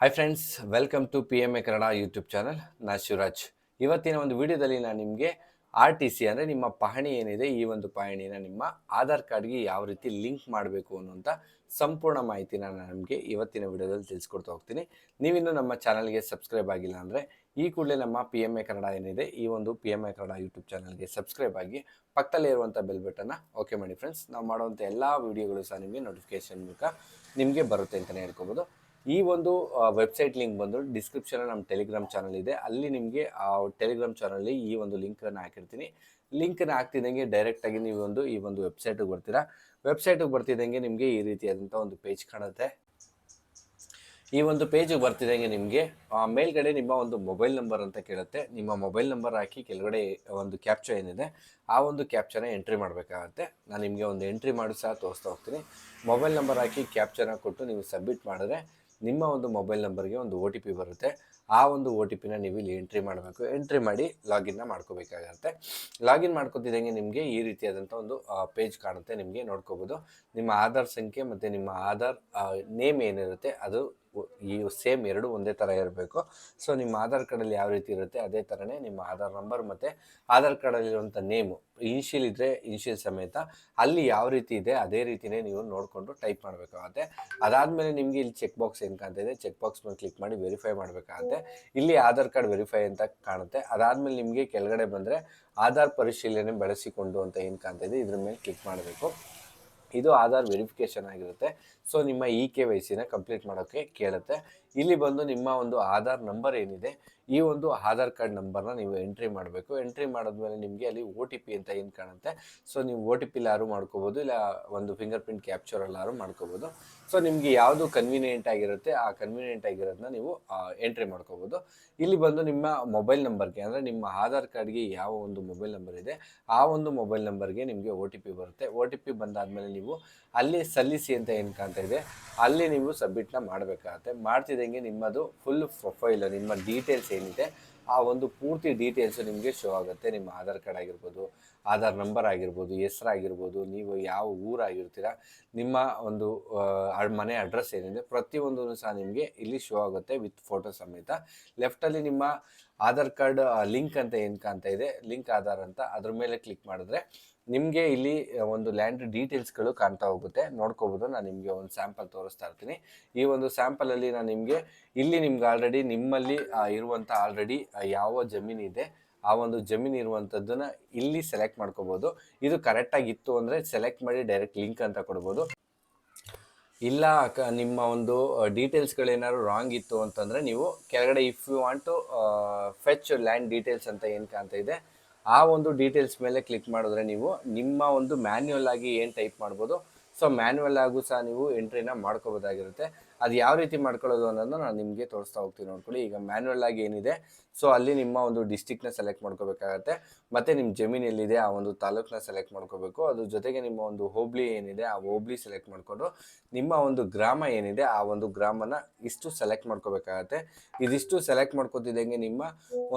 Hi friends welcome to P M A Kannada YouTube channel ನಾ ಶಿವರಾಜ್ ಇವತ್ತಿನ ಒಂದು ವಿಡಿಯೋದಲ್ಲಿ ನಾನು ನಿಮಗೆ ಆರ್ ಟಿ ಸಿ ಅಂದರೆ ನಿಮ್ಮ ಪಹಣಿ ಏನಿದೆ, ಈ ಒಂದು ಪಹಣಿನ ನಿಮ್ಮ ಆಧಾರ್ ಕಾರ್ಡ್ಗೆ ಯಾವ ರೀತಿ ಲಿಂಕ್ ಮಾಡಬೇಕು ಅನ್ನುವಂಥ ಸಂಪೂರ್ಣ ಮಾಹಿತಿನ ನಾನು ನಿಮಗೆ ಇವತ್ತಿನ ವಿಡಿಯೋದಲ್ಲಿ ತಿಳಿಸ್ಕೊಡ್ತಾ ಹೋಗ್ತೀನಿ. ನೀವಿನ್ನೂ ನಮ್ಮ ಚಾನಲ್ಗೆ ಸಬ್ಸ್ಕ್ರೈಬ್ ಆಗಿಲ್ಲ ಅಂದರೆ ಈ ಕೂಡಲೇ ನಮ್ಮ ಪಿ ಎಂ ಎ ಕನ್ನಡ ಏನಿದೆ, ಈ ಒಂದು P M A Kannada YouTube ಚಾನಲ್ಗೆ ಸಬ್ಸ್ಕ್ರೈಬ್ ಆಗಿ ಪಕ್ಕದಲ್ಲೇ ಇರುವಂಥ ಬೆಲ್ ಬಟನ್ನ ಓಕೆ ಮಾಡಿ ಫ್ರೆಂಡ್ಸ್ ನಾವು ಮಾಡುವಂಥ ಎಲ್ಲ ವೀಡಿಯೋಗಳು ಸಹ ನಿಮಗೆ ನೋಟಿಫಿಕೇಶನ್ ಮೂಲಕ ನಿಮಗೆ ಬರುತ್ತೆ ಅಂತಲೇ ಹೇಳ್ಕೊಬೋದು. ಈ ಒಂದು ವೆಬ್ಸೈಟ್ ಲಿಂಕ್ ಬಂದು ಡಿಸ್ಕ್ರಿಪ್ಷನ್ ನಮ್ಮ ಟೆಲಿಗ್ರಾಮ್ ಚಾನಲ್ ಇದೆ. ಅಲ್ಲಿ ನಿಮಗೆ, ಆ ಟೆಲಿಗ್ರಾಮ್ ಚಾನಲ್ಲಿ ಈ ಒಂದು ಲಿಂಕನ್ನು ಹಾಕಿರ್ತೀನಿ. ಲಿಂಕನ್ನು ಹಾಕ್ತಿದ್ದಂಗೆ ಡೈರೆಕ್ಟಾಗಿ ನೀವು ಒಂದು, ಈ ಒಂದು ವೆಬ್ಸೈಟಿಗೆ ಬರ್ತೀರಾ. ವೆಬ್ಸೈಟಿಗೆ ಬರ್ತಿದ್ದಂಗೆ ನಿಮಗೆ ಈ ರೀತಿಯಾದಂಥ ಒಂದು ಪೇಜ್ ಕಾಣುತ್ತೆ. ಈ ಒಂದು ಪೇಜಿಗೆ ಬರ್ತಿದ್ದಂಗೆ ನಿಮಗೆ ಮೇಲ್ಗಡೆ ನಿಮ್ಮ ಒಂದು ಮೊಬೈಲ್ ನಂಬರ್ ಅಂತ ಕೇಳುತ್ತೆ. ನಿಮ್ಮ ಮೊಬೈಲ್ ನಂಬರ್ ಹಾಕಿ ಕೆಳಗಡೆ ಒಂದು ಕ್ಯಾಪ್ಚರ್ ಏನಿದೆ, ಆ ಒಂದು ಕ್ಯಾಪ್ಚರ್ನ ಎಂಟ್ರಿ ಮಾಡಬೇಕಾಗತ್ತೆ. ನಾನು ನಿಮಗೆ ಒಂದು ಎಂಟ್ರಿ ಮಾಡಿ ಸಹ ತೋರಿಸ್ತಾ ಹೋಗ್ತೀನಿ. ಮೊಬೈಲ್ ನಂಬರ್ ಹಾಕಿ ಕ್ಯಾಪ್ಚರ್ನ ಕೊಟ್ಟು ನೀವು ಸಬ್ಮಿಟ್ ಮಾಡಿದ್ರೆ ನಿಮ್ಮ ಒಂದು ಮೊಬೈಲ್ ನಂಬರ್ಗೆ ಒಂದು ಒ ಟಿ ಪಿ ಬರುತ್ತೆ. ಆ ಒಂದು ಒ ಟಿ ಪಿನ ನೀವು ಇಲ್ಲಿ ಎಂಟ್ರಿ ಮಾಡಬೇಕು. ಎಂಟ್ರಿ ಮಾಡಿ ಲಾಗಿನ್ನ ಮಾಡ್ಕೋಬೇಕಾಗತ್ತೆ. ಲಾಗಿನ್ ಮಾಡ್ಕೋತಿದ್ದಂಗೆ ನಿಮಗೆ ಈ ರೀತಿಯಾದಂಥ ಒಂದು ಪೇಜ್ ಕಾಣುತ್ತೆ. ನಿಮಗೆ ನೋಡ್ಕೋಬೋದು. ನಿಮ್ಮ ಆಧಾರ್ ಸಂಖ್ಯೆ ಮತ್ತು ನಿಮ್ಮ ಆಧಾರ್ ನೇಮ್ ಏನಿರುತ್ತೆ ಅದು ಈ ಸೇಮ್ ಎರಡು ಒಂದೇ ಥರ ಇರಬೇಕು. ಸೊ ನಿಮ್ಮ ಆಧಾರ್ ಕಾರ್ಡಲ್ಲಿ ಯಾವ ರೀತಿ ಇರುತ್ತೆ, ಅದೇ ಥರನೇ ನಿಮ್ಮ ಆಧಾರ್ ನಂಬರ್ ಮತ್ತು ಆಧಾರ್ ಕಾರ್ಡಲ್ಲಿರುವಂಥ ನೇಮು ಇನಿಷಿಯಲ್ ಇದ್ದರೆ ಇನ್ಶಿಯಲ್ ಸಮೇತ ಅಲ್ಲಿ ಯಾವ ರೀತಿ ಇದೆ, ಅದೇ ರೀತಿಯೇ ನೀವು ನೋಡಿಕೊಂಡು ಟೈಪ್ ಮಾಡಬೇಕಾಗತ್ತೆ ಅದಾದಮೇಲೆ ನಿಮಗೆ ಇಲ್ಲಿ ಚೆಕ್ ಬಾಕ್ಸ್ ಏನು ಕಾಣ್ತಾ ಚೆಕ್ ಬಾಕ್ಸ್ ಮೇಲೆ ಕ್ಲಿಕ್ ಮಾಡಿ ವೆರಿಫೈ ಮಾಡಬೇಕಾಗತ್ತೆ. ಇಲ್ಲಿ ಆಧಾರ್ ಕಾರ್ಡ್ ವೆರಿಫೈ ಅಂತ ಕಾಣುತ್ತೆ. ಅದಾದಮೇಲೆ ನಿಮಗೆ ಕೆಳಗಡೆ ಬಂದರೆ ಆಧಾರ್ ಪರಿಶೀಲನೆ ಬಳಸಿಕೊಂಡು ಅಂತ ಏನು ಕಾಣ್ತಾ ಇದೆ, ಇದ್ರ ಮೇಲೆ ಕ್ಲಿಕ್ ಮಾಡಬೇಕು. ಇದು ಆಧಾರ್ ವೆರಿಫಿಕೇಶನ್ ಆಗಿರುತ್ತೆ. ಸೊ, ನಿಮ್ಮ ಇ ಕೆ ವೈ ಸಿನ ಕಂಪ್ಲೀಟ್ ಮಾಡೋಕ್ಕೆ ಕೇಳುತ್ತೆ. ಇಲ್ಲಿ ಬಂದು ನಿಮ್ಮ ಒಂದು ಆಧಾರ್ ನಂಬರ್ ಏನಿದೆ, ಈ ಒಂದು ಆಧಾರ್ ಕಾರ್ಡ್ ನಂಬರ್ನ ನೀವು ಎಂಟ್ರಿ ಮಾಡಬೇಕು. ಎಂಟ್ರಿ ಮಾಡಿದ್ಮೇಲೆ ನಿಮಗೆ ಅಲ್ಲಿ ಒ ಟಿ ಪಿ ಅಂತ ಏನು ಕಾಣುತ್ತೆ. ಸೊ, ನೀವು ಒ ಟಿ ಪಿಲಾರು ಮಾಡ್ಕೋಬೋದು, ಇಲ್ಲ ಒಂದು ಫಿಂಗರ್ ಪ್ರಿಂಟ್ ಕ್ಯಾಪ್ಚರಲ್ಲಾರು ಮಾಡ್ಕೋಬೋದು. ಸೊ, ನಿಮಗೆ ಯಾವುದು ಕನ್ವೀನಿಯೆಂಟ್ ಆಗಿರುತ್ತೆ, ಆ ಕನ್ವೀನಿಯೆಂಟ್ ಆಗಿರೋದನ್ನ ನೀವು ಎಂಟ್ರಿ ಮಾಡ್ಕೋಬೋದು. ಇಲ್ಲಿ ಬಂದು ನಿಮ್ಮ ಮೊಬೈಲ್ ನಂಬರ್ಗೆ, ಅಂದರೆ ನಿಮ್ಮ ಆಧಾರ್ ಕಾರ್ಡ್ಗೆ ಯಾವ ಒಂದು ಮೊಬೈಲ್ ನಂಬರ್ ಇದೆ, ಆ ಒಂದು ಮೊಬೈಲ್ ನಂಬರ್ಗೆ ನಿಮಗೆ ಒ ಟಿ ಪಿ ಬರುತ್ತೆ. ಓ ಟಿ ಪಿ ಬಂದಾದಮೇಲೆ ನೀವು ಅಲ್ಲಿ ಸಲ್ಲಿಸಿ ಅಂತ ಏನು ಕಾಣ್ತಾ ಇದೆ? ಅಲ್ಲಿ ನೀವು ಸಬ್ಮಿಟ್ನ ಮಾಡಬೇಕಾಗತ್ತೆ. ಮಾಡ್ತಿದ್ದಂಗೆ ನಿಮ್ಮದು ಫುಲ್ ಪ್ರೊಫೈಲ್ ನಿಮ್ಮ ಡೀಟೇಲ್ಸ್ ಏನಿದೆ, ಆ ಒಂದು ಪೂರ್ತಿ ಡೀಟೇಲ್ಸು ನಿಮಗೆ ಶೋ ಆಗುತ್ತೆ. ನಿಮ್ಮ ಆಧಾರ್ ಕಾರ್ಡ್ ಆಗಿರ್ಬೋದು, ಆಧಾರ್ ನಂಬರ್ ಆಗಿರ್ಬೋದು ಹೆಸರಾಗಿರ್ಬೋದು ನೀವು ಯಾವ ಊರಾಗಿರ್ತೀರ ನಿಮ್ಮ ಒಂದು ಮನೆ ಅಡ್ರೆಸ್ ಏನಿದೆ ಪ್ರತಿಯೊಂದೂ ಸಹ ನಿಮಗೆ ಇಲ್ಲಿ ಶೋ ಆಗುತ್ತೆ ವಿತ್ ಫೋಟೋ ಸಮೇತ. ಲೆಫ್ಟಲ್ಲಿ ನಿಮ್ಮ ಆಧಾರ್ ಕಾರ್ಡ್ ಲಿಂಕ್ ಅಂತ ಏನು ಕಾಣ್ತಾ ಇದೆ? ಲಿಂಕ್ ಆಧಾರ್ ಅಂತ ಅದ್ರ ಮೇಲೆ ಕ್ಲಿಕ್ ಮಾಡಿದ್ರೆ ನಿಮಗೆ ಇಲ್ಲಿ ಒಂದು ಲ್ಯಾಂಡ್ ಡೀಟೇಲ್ಸ್ಗಳು ಕಾಣ್ತಾ ಹೋಗುತ್ತೆ. ನೋಡ್ಕೋಬೋದು, ನಾನು ನಿಮಗೆ ಒಂದು ಸ್ಯಾಂಪಲ್ ತೋರಿಸ್ತಾ ಇರ್ತೀನಿ. ಈ ಒಂದು ಸ್ಯಾಂಪಲಲ್ಲಿ ನಾನು ನಿಮಗೆ, ಇಲ್ಲಿ ನಿಮ್ಗೆ ಆಲ್ರೆಡಿ ನಿಮ್ಮಲ್ಲಿ ಇರುವಂಥ ಆಲ್ರೆಡಿ ಯಾವ ಜಮೀನಿದೆ ಆ ಒಂದು ಜಮೀನು ಇರುವಂಥದ್ದನ್ನ ಇಲ್ಲಿ ಸೆಲೆಕ್ಟ್ ಮಾಡ್ಕೋಬೋದು. ಇದು ಕರೆಕ್ಟಾಗಿತ್ತು ಅಂದರೆ ಸೆಲೆಕ್ಟ್ ಮಾಡಿ ಡೈರೆಕ್ಟ್ ಲಿಂಕ್ ಅಂತ ಕೊಡ್ಬೋದು. ಇಲ್ಲ ನಿಮ್ಮ ಒಂದು ಡೀಟೇಲ್ಸ್ಗಳೇನಾದ್ರು ರಾಂಗ್ ಇತ್ತು ಅಂತಂದರೆ ನೀವು ಕೆಳಗಡೆ if you want to fetch land details ಅಂತ ಏನು ಕಾಣ್ತಾ ಇದೆ ಆ ಒಂದು ಡೀಟೇಲ್ಸ್ ಮೇಲೆ ಕ್ಲಿಕ್ ಮಾಡಿದ್ರೆ ನೀವು ನಿಮ್ಮ ಒಂದು ಮ್ಯಾನ್ಯುವಲ್ ಆಗಿ ಏನು ಟೈಪ್ ಮಾಡ್ಬೋದು? ಸೊ ಮ್ಯಾನ್ಯುವಲ್ ಆಗು ಸಹ ನೀವು ಎಂಟ್ರಿನ ಮಾಡ್ಕೋಬೋದಾಗಿರುತ್ತೆ. ಅದು ಯಾವ ರೀತಿ ಮಾಡ್ಕೊಳ್ಳೋದು ಅನ್ನೋದನ್ನ ನಾನು ನಿಮಗೆ ತೋರಿಸ್ತಾ ಹೋಗ್ತೀನಿ ನೋಡ್ಕೊಳ್ಳಿ. ಈಗ ಮ್ಯಾನ್ಯುವಲ್ ಆಗಿ ಏನಿದೆ? ಸೊ ಅಲ್ಲಿ ನಿಮ್ಮ ಒಂದು ಡಿಸ್ಟಿಕ್ನ ಸೆಲೆಕ್ಟ್ ಮಾಡ್ಕೋಬೇಕಾಗತ್ತೆ. ಮತ್ತು ನಿಮ್ಮ ಜಮೀನು ಎಲ್ಲಿದೆ? ಆ ಒಂದು ತಾಲೂಕನ್ನ ಸೆಲೆಕ್ಟ್ ಮಾಡ್ಕೋಬೇಕು. ಅದ್ರ ಜೊತೆಗೆ ನಿಮ್ಮ ಒಂದು ಹೋಬ್ಳಿ ಏನಿದೆ? ಆ ಹೋಬ್ಳಿ ಸೆಲೆಕ್ಟ್ ಮಾಡಿಕೊಂಡು ನಿಮ್ಮ ಒಂದು ಗ್ರಾಮ ಏನಿದೆ? ಆ ಒಂದು ಗ್ರಾಮನ ಇಷ್ಟು ಸೆಲೆಕ್ಟ್ ಮಾಡ್ಕೋಬೇಕಾಗತ್ತೆ. ಇದಿಷ್ಟು ಸೆಲೆಕ್ಟ್ ಮಾಡ್ಕೋತಿದ್ದಂಗೆ ನಿಮ್ಮ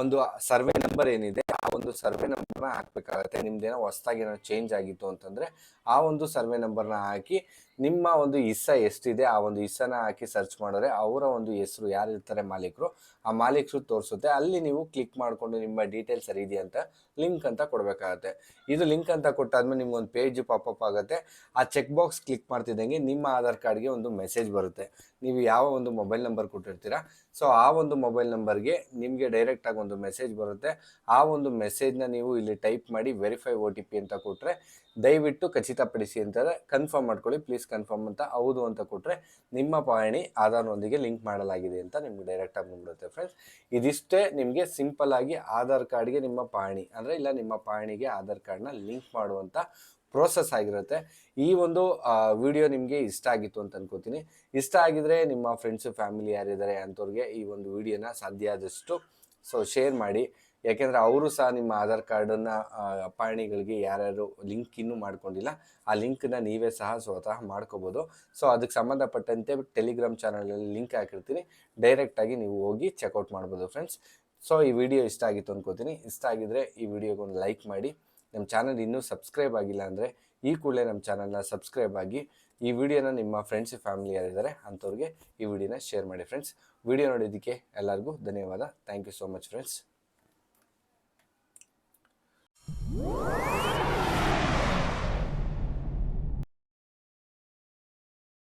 ಒಂದು ಸರ್ವೆ ನಂಬರ್ ಏನಿದೆ? ಒಂದು ಸರ್ವೆ ನಂಬರ್ನ ಹಾಕ್ಬೇಕಾಗತ್ತೆ. ನಿಮ್ದೇನೋ ಹೊಸ್ದಾಗಿ ಏನೋ ಚೇಂಜ್ ಆಗಿತ್ತು ಅಂತಂದರೆ ಆ ಒಂದು ಸರ್ವೆ ನಂಬರ್ನ ಹಾಕಿ ನಿಮ್ಮ ಒಂದು ಇಸ್ಸ ಎಷ್ಟಿದೆ, ಆ ಒಂದು ಇಸ್ಸನ ಹಾಕಿ ಸರ್ಚ್ ಮಾಡಿದ್ರೆ ಅವರ ಒಂದು ಹೆಸರು, ಯಾರು ಇರ್ತಾರೆ ಮಾಲೀಕರು, ಆ ಮಾಲೀಕರು ತೋರಿಸುತ್ತೆ. ಅಲ್ಲಿ ನೀವು ಕ್ಲಿಕ್ ಮಾಡಿಕೊಂಡು ನಿಮ್ಮ ಡೀಟೇಲ್ಸ್ ಸರಿ ಅಂತ ಲಿಂಕ್ ಅಂತ ಕೊಡಬೇಕಾಗತ್ತೆ. ಇದು ಲಿಂಕ್ ಅಂತ ಕೊಟ್ಟಾದ್ಮೇಲೆ ನಿಮ್ಗೆ ಒಂದು ಪೇಜ್ ಪಾಪಪ್ ಆಗುತ್ತೆ. ಆ ಚೆಕ್ ಬಾಕ್ಸ್ ಕ್ಲಿಕ್ ಮಾಡ್ತಿದ್ದಂಗೆ ನಿಮ್ಮ ಆಧಾರ್ ಕಾರ್ಡ್ಗೆ ಒಂದು ಮೆಸೇಜ್ ಬರುತ್ತೆ. ನೀವು ಯಾವ ಒಂದು ಮೊಬೈಲ್ ನಂಬರ್ ಕೊಟ್ಟಿರ್ತೀರಾ ಸೊ ಆ ಒಂದು ಮೊಬೈಲ್ ನಂಬರ್ಗೆ ನಿಮಗೆ ಡೈರೆಕ್ಟಾಗಿ ಒಂದು ಮೆಸೇಜ್ ಬರುತ್ತೆ. ಆ ಒಂದು ಮೆಸೇಜ್ನ ನೀವು ಇಲ್ಲಿ ಟೈಪ್ ಮಾಡಿ ವೆರಿಫೈ ಒ ಅಂತ ಕೊಟ್ಟರೆ ದಯವಿಟ್ಟು ಖಚಿತಪಡಿಸಿ ಅಂತಾರೆ ಕನ್ಫರ್ಮ್ ಮಾಡ್ಕೊಳ್ಳಿ. ಪ್ಲೀಸ್ ಕನ್ಫರ್ಮ್ ಅಂತ ಹೌದು ಅಂತ ಕೊಟ್ಟರೆ ನಿಮ್ಮ ಪಹಣಿ ಆಧಾರ್ನೊಂದಿಗೆ ಲಿಂಕ್ ಮಾಡಲಾಗಿದೆ ಅಂತ ನಿಮ್ಗೆ ಡೈರೆಕ್ಟಾಗಿ ಬಂದ್ಬಿಡುತ್ತೆ ಫ್ರೆಂಡ್ಸ್ ಇದಿಷ್ಟೇ ನಿಮಗೆ ಸಿಂಪಲ್ ಆಗಿ ಆಧಾರ್ ಕಾರ್ಡ್ಗೆ ನಿಮ್ಮ ಪಹಣಿ ಅಂದರೆ ಇಲ್ಲ ನಿಮ್ಮ ಪಹಣಿಗೆ ಆಧಾರ್ ಕಾರ್ಡ್ನ ಲಿಂಕ್ ಮಾಡುವಂಥ ಪ್ರೋಸೆಸ್ ಆಗಿರುತ್ತೆ. ಈ ಒಂದು ವಿಡಿಯೋ ನಿಮಗೆ ಇಷ್ಟ ಆಗಿತ್ತು ಅಂತ ಅನ್ಕೋತೀನಿ. ಇಷ್ಟ ಆಗಿದ್ರೆ ನಿಮ್ಮ ಫ್ರೆಂಡ್ಸು ಫ್ಯಾಮಿಲಿ ಯಾರಿದ್ದಾರೆ ಅಂಥವ್ರಿಗೆ ಈ ಒಂದು ವಿಡಿಯೋನ ಸಾಧ್ಯ ಆದಷ್ಟು ಸೊ ಶೇರ್ ಮಾಡಿ. ಯಾಕೆಂದರೆ ಅವರು ಸಹ ನಿಮ್ಮ ಆಧಾರ್ ಕಾರ್ಡನ್ನು ಪಹಣಿಗಳಿಗೆ ಯಾರ್ಯಾರು ಲಿಂಕ್ ಇನ್ನೂ ಮಾಡ್ಕೊಂಡಿಲ್ಲ, ಆ ಲಿಂಕ್ನ ನೀವೇ ಸಹ ಸ್ವತಃ ಮಾಡ್ಕೋಬೋದು. ಸೊ, ಅದಕ್ಕೆ ಸಂಬಂಧಪಟ್ಟಂತೆ ಟೆಲಿಗ್ರಾಮ್ ಚಾನಲಲ್ಲಿ ಲಿಂಕ್ ಹಾಕಿರ್ತೀನಿ. ಡೈರೆಕ್ಟಾಗಿ ನೀವು ಹೋಗಿ ಚೆಕ್ಔಟ್ ಮಾಡ್ಬೋದು ಫ್ರೆಂಡ್ಸ್. ಸೊ, ಈ ವಿಡಿಯೋ ಇಷ್ಟ ಆಗಿತ್ತು ಅನ್ಕೋತೀನಿ. ಇಷ್ಟ ಆಗಿದ್ರೆ ಈ ವಿಡಿಯೋಗೊಂದು ಲೈಕ್ ಮಾಡಿ. ನಮ್ಮ ಚಾನಲ್ ಇನ್ನೂ ಸಬ್ಸ್ಕ್ರೈಬ್ ಆಗಿಲ್ಲ ಅಂದರೆ ಈ ಕೂಡಲೇ ನಮ್ಮ ಚಾನಲ್ನ ಸಬ್ಸ್ಕ್ರೈಬ್ ಆಗಿ ಈ ವಿಡಿಯೋನ ನಿಮ್ಮ ಫ್ರೆಂಡ್ಸ್ ಫ್ಯಾಮಿಲಿ ಯಾರಿದ್ದಾರೆ ಅಂಥವ್ರಿಗೆ ಈ ವಿಡಿಯೋನ ಶೇರ್ ಮಾಡಿ ಫ್ರೆಂಡ್ಸ್. ವಿಡಿಯೋ ನೋಡಿದ್ದಕ್ಕೆ ಎಲ್ಲರಿಗೂ ಧನ್ಯವಾದ. Thank you so much friends. Whoa!